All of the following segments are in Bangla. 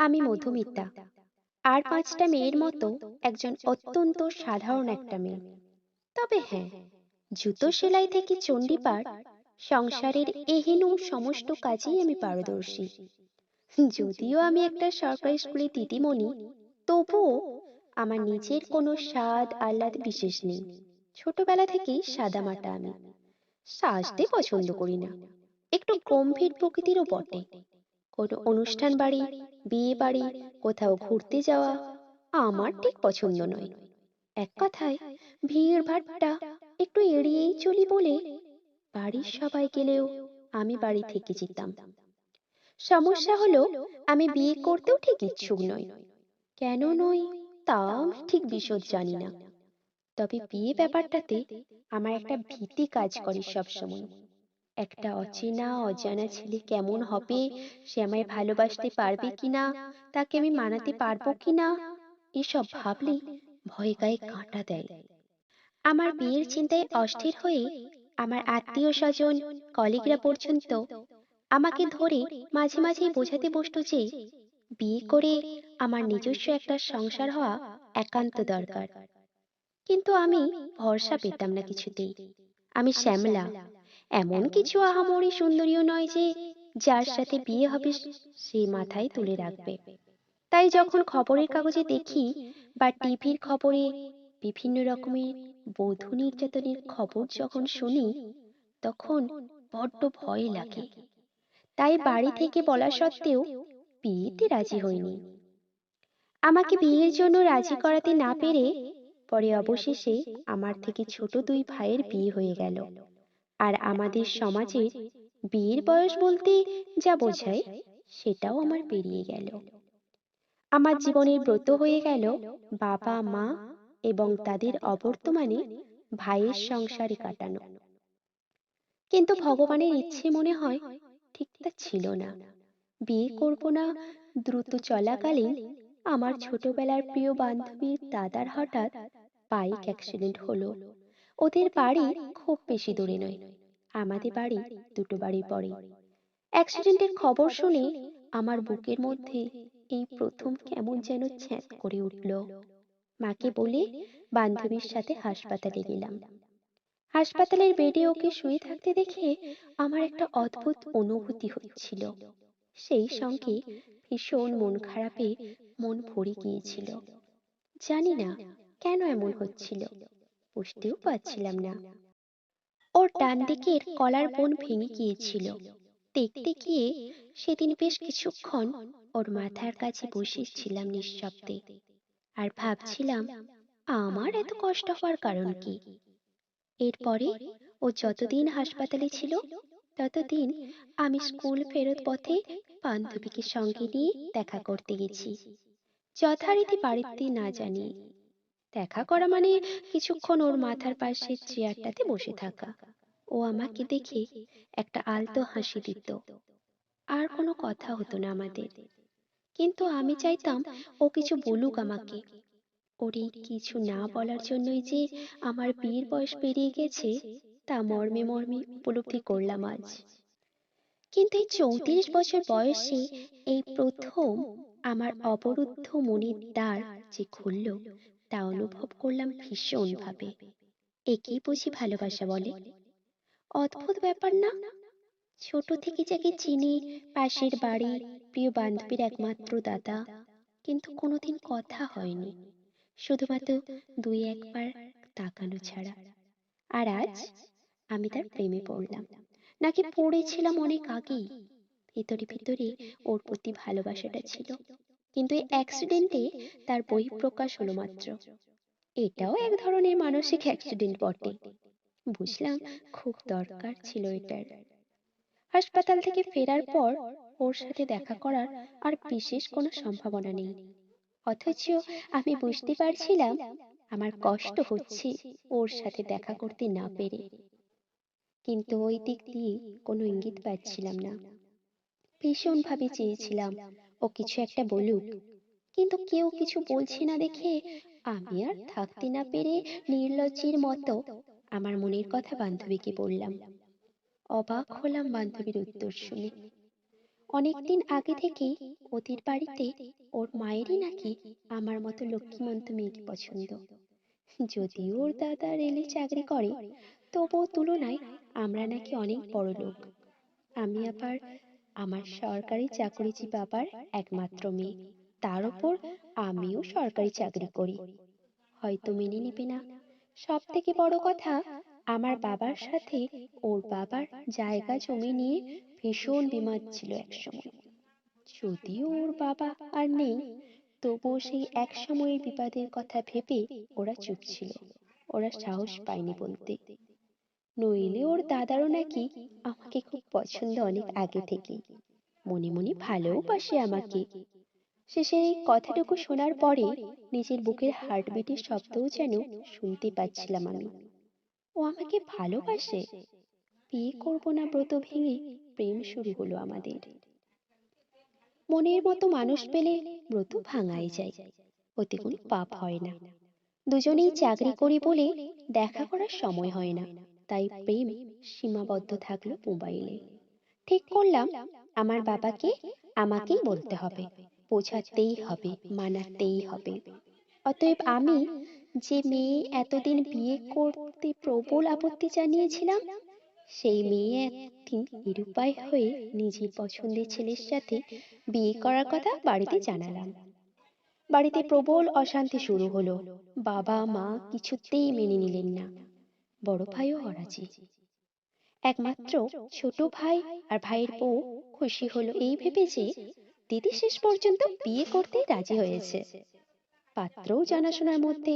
আমি মধুমিতা। আর পাঁচটা মেয়ের মতো একজন অত্যন্ত সাধারণ একটা মেয়ে। তবে হ্যাঁ জুতো সেলাই থেকে চণ্ডীপাঠ সংসারের এহেন সমস্ত কাজেই আমি পারদর্শী। যদিও আমি একটা সরকারি স্কুলে দিদিমণি তবুও আমার নিজের কোনো স্বাদ আহ্লাদ বিশেষ নেই। ছোটবেলা থেকেই সাদামাটা আমি। সাজতে পছন্দ করি না। একটু গম্ভীর প্রকৃতিরও বটে। কোনো অনুষ্ঠান বাড়ি, বিয়ে বাড়ি, কোথাও ঘুরতে যাওয়া আমার ঠিক পছন্দ নয়। এক কথায় ভিড় ভাট্টা একটু এড়িয়েই চলি বলে বাড়ির সবাই গেলেও আমি বাড়ি থেকে যেতাম। সমস্যা হলো, আমি বিয়ে করতেও ঠিক ইচ্ছুক নই। কেন নই, তা আমি ঠিক বিশদ জানি না। তবে বিয়ে ব্যাপারটাতে আমার একটা ভীতি কাজ করে সবসময়। একটা অচেনা অজানা ছেলে কেমন হবে? সে আমায় ভালোবাসতে পারবে কিনা? তাকে আমি মানাতে পারব কিনা? এসব ভাবলেই ভয়ে গায়ে কাঁটা দেয়। আমার বিয়ের চিন্তায় অস্থির হয়ে আমার আত্মীয় স্বজন কলিগরা পর্যন্ত আমাকে ধরে মাঝে মাঝে বোঝাতে বসতো যে বিয়ে করে আমার নিজস্ব একটা সংসার হওয়া একান্ত দরকার। কিন্তু আমি ভরসা পেতাম না কিছুতেই। আমি শ্যামলা। এমন কিছু আহামরি সুন্দরীও নয় যে যার সাথে বিয়ে হবে সে মাথায় তুলে রাখবে। তাই যখন খবরের কাগজে দেখি বা টিভির খবরে বিভিন্ন রকমের বধূ নির্যাতনের খবর যখন শুনি, তখন বড্ড ভয় লাগে। তাই বাড়ি থেকে বলা সত্ত্বেও বিয়েতে রাজি হইনি। আমাকে বিয়ের জন্য রাজি করাতে না পেরে পরে অবশেষে আমার থেকে ছোট দুই ভাইয়ের বিয়ে হয়ে গেল। আর আমাদের সমাজে বিয়ের বয়স বলতে যা বোঝায় সেটাও আমার পেরিয়ে গেল। আমার জীবনের ব্রত হয়ে গেল বাবা মা এবং তাদের অবর্তমানে ভাইয়ের সংসারে কাটানো। কিন্তু ভগবানের ইচ্ছে মনে হয় ঠিক তা ছিল না। বিয়ে করব না দ্রুত চলাকালীন আমার ছোটবেলার প্রিয় বান্ধবীর দাদার হঠাৎ বাইক অ্যাক্সিডেন্ট হলো। ওদের বাড়ি খুব বেশি দূরে নয়। আমাদের বাড়ি দুটো বাড়ি পরে অ্যাক্সিডেন্টের খবর শুনে আমার বুকের মধ্যে এই প্রথম কেমন যেন ছ্যাঁত করে উঠল। মাকে বলে বান্ধবীর সাথে হাসপাতালে গেলাম। হাসপাতালের বেডে ওকে শুয়ে থাকতে দেখে আমার একটা অদ্ভুত অনুভূতি হচ্ছিল। সেই সঙ্গে ভীষণ মন খারাপে মন ভরে গিয়েছিল। জানি না কেন এমন হচ্ছিল। বুঝতেও পারছিলাম না। ওর ডান দিকের কলার বোন ভেঙে গিয়েছিল। দেখতে গিয়ে সেদিন বেশ কিছুক্ষণ ওর মাথার কাছে বসেছিলাম নিঃশব্দে। আর ভাবছিলাম আমার এত কষ্ট হওয়ার কারণ কি? এরপরে ও যতদিন হাসপাতালে ছিল ততদিন আমি স্কুল ফেরত পথে বান্ধবীকে সঙ্গে নিয়ে দেখা করতে গেছি। যথারীতি বাড়িতে না জানিয়ে দেখা করা মানে কিছুক্ষণ ওর মাথার পাশে চেয়ারটাতে বসে থাকা। ও আমাকে দেখে একটা আলতো হাসি দিত। আর কোনো কথা হতো না আমাদের। কিন্তু আমি চাইতাম ও কিছু বলুক আমাকে। ওর এই কিছু না বলার জন্যই যে আমার বিয়ের বয়স পেরিয়ে গেছে, তা মর্মে মর্মে উপলব্ধি করলাম আজ। কিন্তু এই চৌত্রিশ বছর বয়সে এই প্রথম আমার অবরুদ্ধ মনের দ্বার যে খুলল তা অনুভব করলাম ভীষণভাবে একেই বুঝি ভালোবাসা বলে। অদ্ভুত ব্যাপার না? ছোট থেকে যাকে চিনি, পাশের বাড়ি প্রিয় বান্ধবীর একমাত্র দাদা। কিন্তু কোনোদিন কথা হয়নি। শুধুমাত্র দুই একবার তাকানো ছাড়া। আর আজ আমি তার প্রেমে পড়লাম। নাকি পড়েছিলাম অনেক আগেই? ভিতরে ভিতরে ওর প্রতি ভালোবাসাটা ছিল। কিন্তু এই অ্যাক্সিডেন্টে তার বহিঃপ্রকাশ হলো মাত্র। এটাও এক ধরনের মানসিক অ্যাক্সিডেন্ট বটে। বুঝলাম, খুব দরকার ছিল এটার। হাসপাতাল থেকে ফেরার পর ওর সাথে দেখা করার আর বিশেষ কোনো সম্ভাবনা নেই। অথচ আমি বুঝতে পারছিলাম আমার কষ্ট হচ্ছে ওর সাথে দেখা করতে না পেরে। কিন্তু ওই দিক দিয়ে কোনো ইঙ্গিত পাচ্ছিলাম না। ভীষণভাবে চেয়েছিলাম ও কিছু একটা বলুক। কিন্তু কেউ কিছু বলছে না দেখে আমি আর থাকতে না পেরে নির্লজ্জের মতো আমার মনের কথা বান্ধবীকে বললাম। অবাক হলাম বান্ধবীর উত্তর শুনে। অনেকদিন আগে থেকেই ওদের বাড়িতে ওর মায়েরই নাকি আমার মতো লক্ষ্মীমন্ত মেয়েকে পছন্দ। যদিও ওর দাদা রেলে চাকরি করে, তবুও তুলনায় আমরা নাকি অনেক বড় লোক আমি আবার আমার সরকারি চাকরিজীবী বাবার একমাত্র মেয়ে। তার উপর আমিও সরকারি চাকরি করি। হয়তো মেনে নেবে না। সব থেকে বড় কথা আমার বাবার সাথে ওর বাবার জায়গা জমি নিয়ে ভীষণ বিবাদ ছিল একসময়। যদিও ওর বাবা আর নেই তবুও সেই এক সময়ের বিবাদের কথা ভেবে ওরা চুপ ছিল। ওরা সাহস পায়নি বলতে। নইলে ওর দাদারও নাকি আমাকে খুব পছন্দ অনেক আগে থেকেই। মনে মনে ভালোবাসে আমাকে। শেষে এই কথাটুকু শোনার পরে নিজের বুকের হার্টবিটের শব্দও যেন শুনতে পাচ্ছিলাম আমি। ও আমাকে ভালোবাসে। বিয়ে করব না ব্রত ভেঙে প্রেম শুরু হলো আমাদের। মনের মতো মানুষ পেলে ব্রত ভাঙাই যায়। ওতে কোনো পাপ হয় না। দুজনেই চাকরি করি বলে দেখা করার সময় হয় না। তাই প্রেম সীমাবদ্ধ থাকল মোবাইলে। ঠিক করলাম আমার বাবাকে আমাকেই বলতে হবে বোঝাতেই হবে মানাতেই হবে। অতএব আমি যে মেয়ে এতদিন বিয়ে করতে প্রবল আপত্তি জানিয়েছিলাম সেই মেয়ে একদিন নিরুপায় হয়ে নিজের পছন্দের ছেলের সাথে বিয়ে করার কথা বাড়িতে জানালাম। বাড়িতে প্রবল অশান্তি শুরু হলো। বাবা মা কিছুতেই মেনে নিলেন না। বড় ভাইও অরাজি একমাত্র ছোট ভাই আর ভাইয়ের বউ খুশি হলো এই ভেবে যে দিদি শেষ পর্যন্ত বিয়ে করতে রাজি হয়েছে। পাত্রও জানাশোনার মধ্যে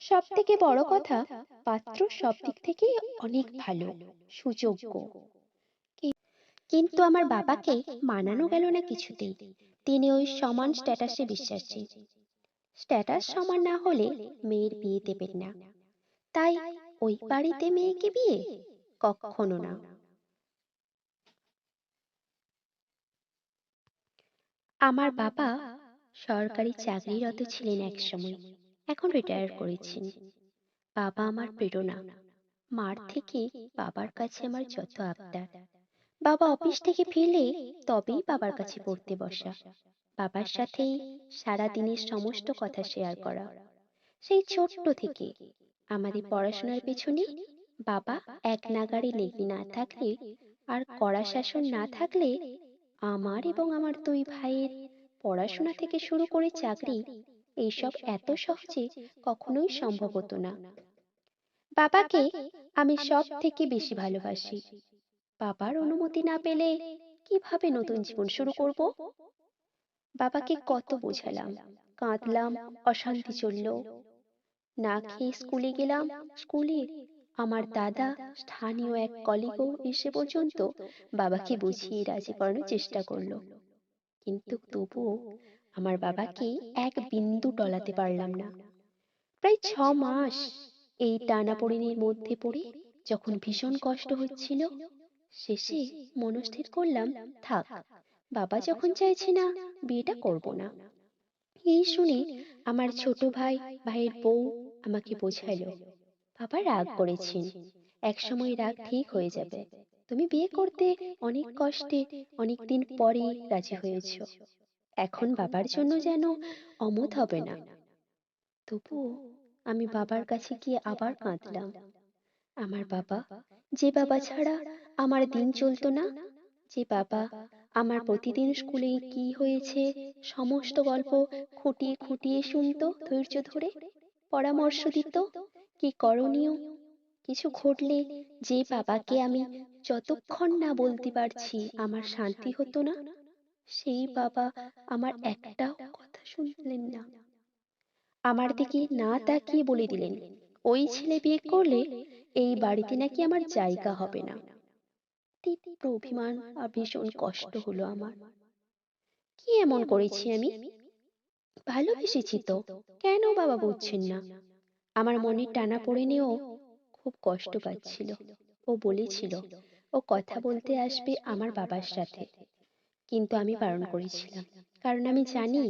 সব থেকে বড় কথা পাত্র সব দিক থেকেই অনেক ভালো সুযোগ্য। কিন্তু আমার বাবাকে মানানো গেল না কিছুতেই। তিনি ওই সমান স্ট্যাটাসে বিশ্বাসী। স্ট্যাটাস সমান না হলে মেয়ের বিয়ে দেবেন না। তাই ওই বাড়িতে মেয়েকে বিয়ে? কখনো না। আমার বাবা সরকারি চাকরিরত ছিলেন এক সময় এখন রিটায়ার করেছেন। বাবা আমার প্রেরণা। মার থেকে বাবার কাছে আমার যত আবদার। বাবা অফিস থেকে ফিরলে তবেই বাবার কাছে পড়তে বসা। বাবার সাথেই সারা দিনের সমস্ত কথা শেয়ার করা। সেই ছোট্ট থেকে আমাদের পড়াশোনার পেছনে বাবা এক নাগাড়ে লেগে না থাকলে আর কড়া শাসন না থাকলে আমার এবং আমার দুই ভাইয়ের পড়াশোনা থেকে শুরু করে চাকরি এইসব এত সহজে কখনোই সম্ভব হতো না। বাবাকে আমি সব থেকে বেশি ভালোবাসি। বাবার অনুমতি না পেলে কীভাবে নতুন জীবন শুরু করব? বাবাকে কত বোঝালাম। কাঁদলাম অশান্তি চলল। না খেয়ে স্কুলে গেলাম। স্কুলে আমার দাদা স্থানীয় এক কলিগও এসে পর্যন্ত বাবাকে বুঝিয়ে রাজি করানোর চেষ্টা করল। কিন্তু তবুও আমার বাবাকে এক বিন্দু টলাতে পারলাম না। প্রায় ছ মাস এই টানাপোড়েনের মধ্যে পড়ে যখন ভীষণ কষ্ট হচ্ছিল শেষে মনস্থির করলাম থাক বাবা যখন চাইছে না বিয়েটা করব না। এই শুনে আমার ছোট ভাই ভাইয়ের বউ আমাকে বোঝাইলো বাবা রাগ করেছেন। একসময় রাগ ঠিক হয়ে যাবে। তুমি বিয়ে করতে অনেক কষ্টে অনেক দিন পরে রাজি হয়েছ। এখন বাবার জন্য যেন অমত হবে না। তবুও আমি বাবার কাছে গিয়ে আবার কাঁদলাম। আমার বাবা যে বাবা ছাড়া আমার দিন চলতো না যে বাবা আমার প্রতিদিন স্কুলে কি হয়েছে সমস্ত গল্প খুঁটিয়ে খুঁটিয়ে শুনতো ধৈর্য ধরে পরামর্শ দিত, কি করণীয়? কিছু ঘটলে যে বাবাকে আমি যতক্ষণ না বলতে পারছি আমার শান্তি হতো না? সেই বাবা আমার একটাও কথা শুনলেন না। আমার দিকে না তাকিয়ে বলে দিলেন, ওই ছেলে বিয়ে করলে এই বাড়িতে নাকি আমার জায়গা হবে না। তীব্র অভিমান আর ভীষণ কষ্ট হলো আমার। কি এমন করেছি আমি? ভালোবেসেছি তো কেন বাবা বুঝছেন না? আমার মনে টানা পড়ে নিয়েও খুব কষ্ট পাচ্ছিল। ও বলেছিল ও কথা বলতে আসবে আমার বাবার সাথে। কিন্তু আমি বারণ করেছিলাম। কারণ আমি জানি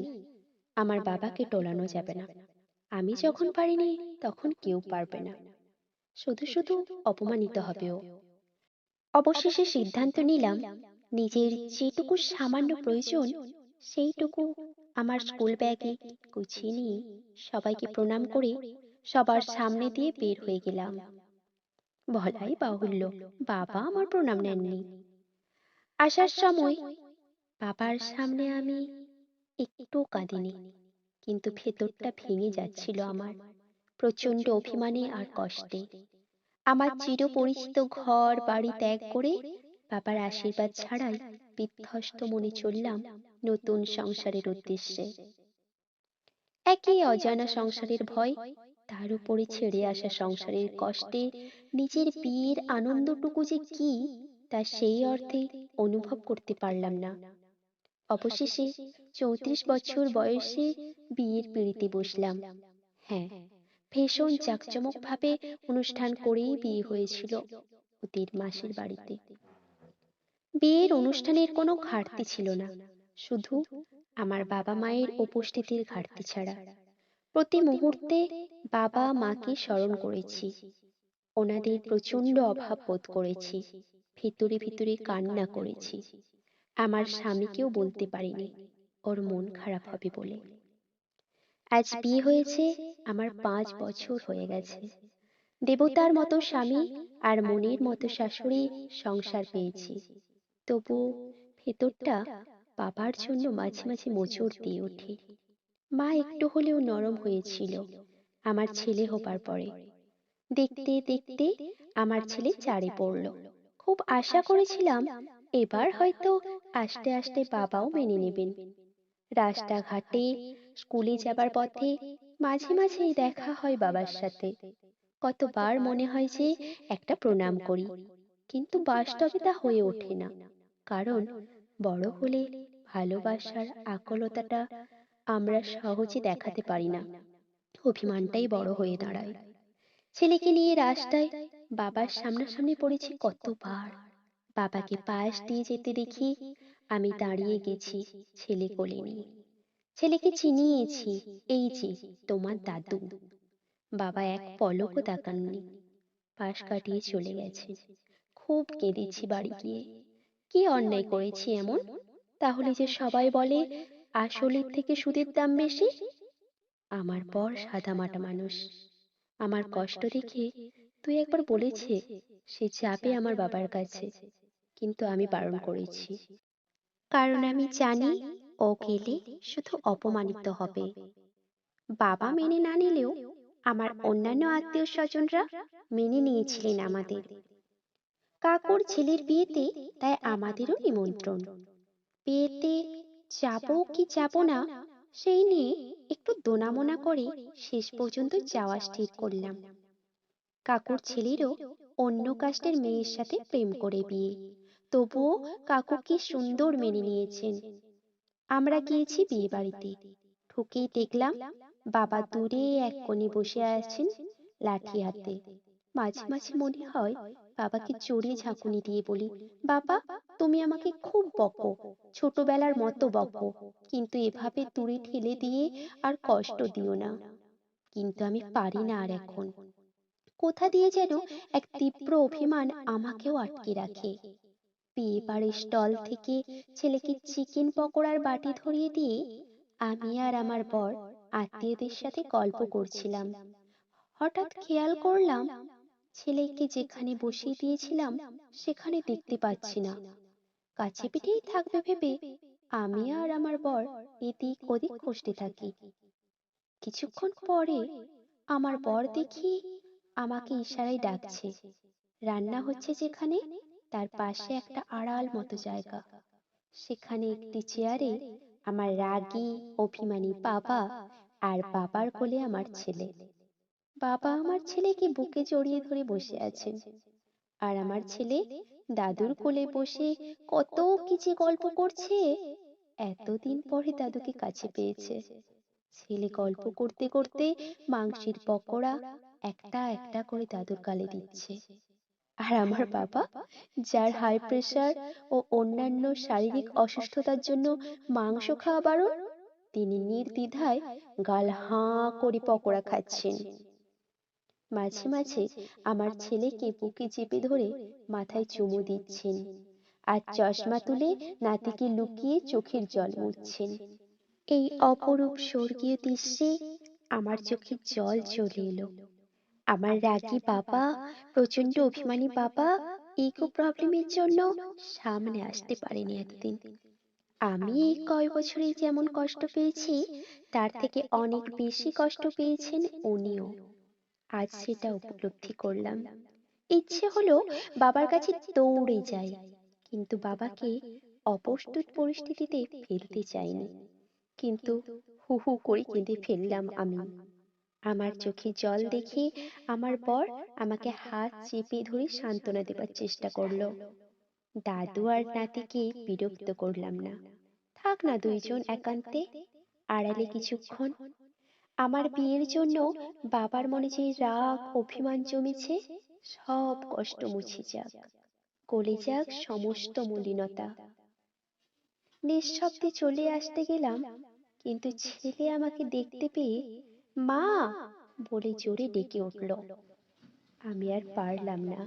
আমার বাবাকে টলানো যাবে না। আমি যখন পারিনি তখন কেউ পারবে না। শুধু শুধু অপমানিত হবে ও অবশেষে সিদ্ধান্ত নিলাম নিজের যেটুকু সামান্য প্রয়োজন সেইটুকু আমার স্কুল ব্যাগে গুছিয়ে নিয়ে সবাইকে প্রণাম করে সবার সামনে দিয়ে বের হয়ে গেলাম। বলাই বাহুল্য বাবা আমার প্রণাম নেননি। আসার সময় বাবার সামনে আমি একটু কাঁদিনি কিন্তু ভেতরটা ভেঙে যাচ্ছিল আমার প্রচণ্ড অভিমানে আর কষ্টে। আমার চিরপরিচিত ঘর বাড়ি ত্যাগ করে বাবার আশীর্বাদ ছাড়াই বিধ্বস্ত মনে চললাম। নতুন সংসারের উদ্দেশ্যে। একই অজানা সংসারের ভয় তার উপরে ছেড়ে আসা সংসারের কষ্টে নিজের বিয়ের আনন্দটুকু যে কি তা সেই অর্থে অনুভব করতে পারলাম না। অবশেষে চৌত্রিশ বছর বয়সে বিয়ের পিড়িতে বসলাম। হ্যাঁ ভীষণ জাঁকজমকভাবে অনুষ্ঠান করেই বিয়ে হয়েছিল ওদের মাসির বাড়িতে। বিয়ের অনুষ্ঠানের কোনো ঘাটতি ছিল না। শুধু আমার বাবা মায়ের উপস্থিতির ঘাটতি ছাড়া প্রতি মুহূর্তে বাবা মাকে স্মরণ করেছি। ওনাদের প্রচণ্ড অভাব বোধ করেছি। ভিতরে ভিতরে কান্না করেছি। আমার স্বামীকেও বলতে পারিনি। ওর মন খারাপ হবে বলে। আজ বিয়ে হয়েছে আমার পাঁচ বছর হয়ে গেছে। দেবতার মতো স্বামী আর মনের মতো শাশুড়ি সংসার পেয়েছি। তবু ভেতরটা বাবার জন্য মাঝে মাঝে মোচড় দিয়ে ওঠে। মা একটু হলেও নরম হয়েছিল। আমার ছেলে হবার পরে। দেখতে দেখতে আমার ছেলে চারে পড়ল। খুব আশা করেছিলাম এবার হয়তো আস্তে আস্তে বাবাও মেনে নেবেন। রাস্তাঘাটে স্কুলে যাবার পথে মাঝে মাঝেই দেখা হয় বাবার সাথে। কতবার মনে হয় যে একটা প্রণাম করি। কিন্তু বাস্তবে তা হয়ে ওঠে না। কারণ বড় হলে ভালোবাসার আকলতাটা আমরা সহজে দেখাতে পারি না। অভিমানটাই বড় হয়ে দাঁড়ায়। ছেলেকে নিয়ে রাস্তায় বাবার সামনাসামনি পড়েছি কতবার। বাবাকে পাশ দিয়ে যেতে দেখি আমি দাঁড়িয়ে গেছি ছেলে কোলে নিয়ে। ছেলেকে চিনিয়েছি এই যে তোমার দাদু। বাবা এক পলকও তাকাননি। পাশ কাটিয়ে চলে গেছে। খুব কেঁদেছি বাড়ি গিয়ে। কি অন্যায় করেছি এমন? তাহলে যে সবাই বলে আসলের থেকে সুদের দাম বেশি? আমার পর সাদামাটা মানুষ। আমার কষ্ট দেখে তুই একবার বলেছে সে যাবে আমার বাবার কাছে কিন্তু আমি বারণ করেছি। কারণ আমি জানি ও গেলে শুধু অপমানিত হবে। বাবা মেনে না নিলেও আমার অন্যান্য আত্মীয় স্বজনরা মেনে নিয়েছিলেন আমাদের। কাকুর ছেলের বিয়েতে তাই আমাদেরও নিমন্ত্রণ। বিয়েতে যাব কি যাব না সেই নিয়ে একটু দোনামোনা করে শেষ পর্যন্ত যাওয়া স্থির করলাম। কাকুর ছেলেরও অন্য কাস্টের মেয়ের সাথে প্রেম করে বিয়ে। তবুও কাকু কি সুন্দর মেনে নিয়েছেন। আমরা গিয়েছি বিয়ে বাড়িতে। ঢুকেই দেখলাম বাবা দূরে এক কোণে বসে আছেন লাঠি হাতে মাঝে মাঝে মনে হয় বাবাকে চড়িয়ে ঝাঁকুনি দিয়ে বলি বাবা তুমি আমাকে খুব বকো, ছোটবেলার মতো বকো, কিন্তু এভাবে দূরে ঠেলে দিয়ে আর কষ্ট দিও না। কিন্তু আমি পারি না আর এখন। কোথা দিয়ে যেন এক তীব্র অভিমান আমাকেও আটকে রাখে। বিয়ে বাড়ির স্টল থেকে ছেলেকে চিকেন পকোড়ার বাটি ধরিয়ে দিয়ে আমি আর আমার বর আত্মীয়দের সাথে গল্প করছিলাম। হঠাৎ খেয়াল করলাম ছেলেকে যেখানে বসিয়ে দিয়েছিলাম সেখানে দেখতে পাচ্ছি না। কাছে পিঠেই থাকবে ভেবে আমি আর আমার বর এদিক ওদিক খুঁজতে থাকি। কিছুক্ষণ পরে আমার বর দেখি আমাকে ইশারায় ডাকছে। রান্না হচ্ছে যেখানে তার পাশে একটা আড়াল মতো জায়গা। সেখানে একটি চেয়ারে আমার রাগী অভিমানী বাবা আর বাবার কোলে আমার ছেলে। বাবা আমার ছেলেকে বুকে জড়িয়ে ধরে বসে আছেন। আর আমার ছেলে দাদুর কোলে বসে কত কিছু গল্প করছে এতদিন পরে দাদুকে কাছে পেয়েছে। ছেলে গল্প করতে করতে মাংসের পকোড়া একটা একটা করে দাদুর গালে দিচ্ছে। আর আমার বাবা যার হাই প্রেশার ও অন্যান্য শারীরিক অসুস্থতার জন্য মাংস খাওয়া বারণ তিনি নির্দ্বিধায় গাল হাঁ করে পকোড়া খাচ্ছেন। মাঝে মাঝে আমার ছেলেকে বুকে চেপে ধরে মাথায় চুমু দিচ্ছেন। আর চশমা তুলে নাতিকে লুকিয়ে চোখের জল মুছছেন। এই অপরূপ স্বর্গীয় দৃশ্যে আমার চোখে জল চলে এলো। আমার রাগী বাবা প্রচণ্ড অভিমানী বাবা ইকো প্রবলেমের জন্য সামনে আসতে পারেনি এতদিন আমি এই কয় বছরে যেমন কষ্ট পেয়েছি তার থেকে অনেক বেশি কষ্ট পেয়েছেন উনিও। আজ সেটা উপলব্ধি করলাম। ইচ্ছে হলো বাবার কাছে দৌড়ে যাই কিন্তু বাবাকে অপ্রস্তুত পরিস্থিতিতে ফেলতে চাইনি। কিন্তু হু হু করে কেঁদে ফেললাম আমি। আমার চোখে জল দেখে আমার বর আমাকে হাত চেপে ধরে সান্ত্বনা দেবার চেষ্টা করল। দাদু আর নাতিকে বিরক্ত করলাম না। থাক না দুইজন একান্তে আড়ালে কিছুক্ষণ আমার বিয়ের জন্য বাবার মনে যে রাগ অভিমান জমেছে সব কষ্ট মুছে যাক। গলে যাক সমস্ত মলিনতা। নিঃশব্দে চলে আসতে গেলাম কিন্তু ছেলে আমাকে দেখতে পেয়ে মা বলে জোরে ডেকে উঠল। আমি আর পারলাম না।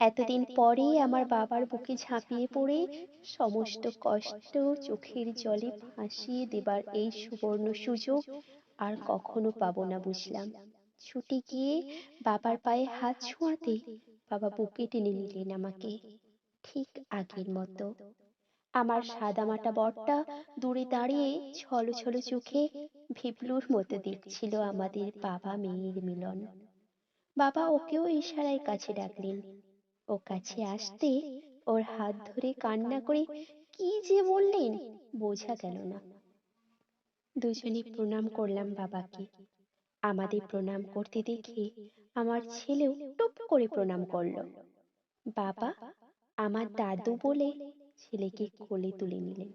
এতদিন পরে আমার বাবার বুকে ঝাঁপিয়ে পড়ে সমস্ত কষ্ট চোখের জলে ভাসিয়ে দেবার এই সুবর্ণ সুযোগ আর কখনো পাবো না বুঝলাম। ছুটে গিয়ে বাবার পায়ে হাত ছোঁয়াতে বাবা বুকে টেনে নিলেন আমাকে। ঠিক আগের মতো। আমার সাদামাটা বরটা দূরে দাঁড়িয়ে ছলো ছলো চোখে ভিবলুর মতো দেখছিল আমাদের বাবা মেয়ের মিলন। বাবা ওকেও ইশারায় কাছে ডাকলেন। ও কাছে আসতে ওর হাত ধরে কান্না করে, কি যে বললেন? বোঝা গেল না। দুজনে প্রণাম করলাম বাবাকে। আমাদের প্রণাম করতে দেখে আমার ছেলেও টুপ করে প্রণাম করল। বাবা আমার দাদু বলে ছেলেকে কোলে তুলে নিলেন।